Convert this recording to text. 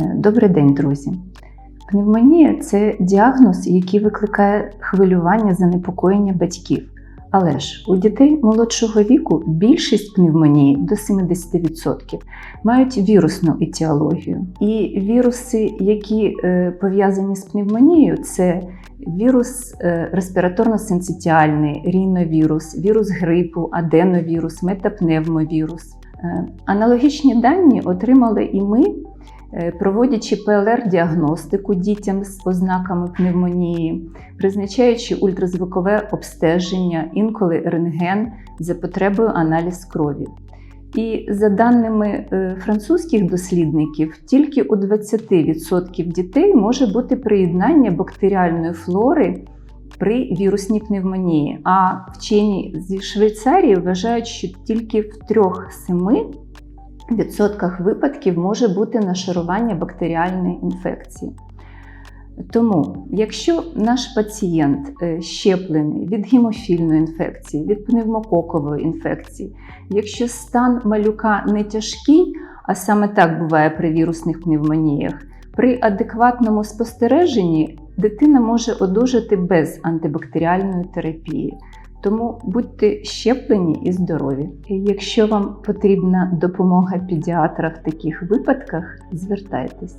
Е, Добрий день, друзі. Пневмонія це діагноз, який викликає хвилювання занепокоєння батьків. Але ж у дітей молодшого віку більшість пневмонії до 70% мають вірусну етіологію. І віруси, які е, пов'язані з пневмонією, це вірус е, респіраторно-синцитіальний, ріновірус, вірус грипу, аденовірус, метапневмовірус. Аналогічні дані отримали і ми, проводячи ПЛР-діагностику дітям з ознаками пневмонії, призначаючи ультразвукове обстеження, інколи рентген за потребою аналіз крові. І за даними е, французьких дослідників, тільки у 20% дітей може бути приєднання бактеріальної флори при вірусній пневмонії. А вчені зі Швейцарії вважають, що тільки в 3-7 відсотках випадків може бути нашарування бактеріальної інфекції. Тому, якщо наш пацієнт е, щеплений від гемофільної інфекції, від пневмококової інфекції, якщо стан малюка не тяжкий, а саме так буває при вірусних пневмоніях, при адекватному спостереженні дитина може одужати без антибактеріальної терапії. Тому будьте щеплені і здорові. Якщо вам потрібна допомога педіатра в таких випадках, звертайтесь.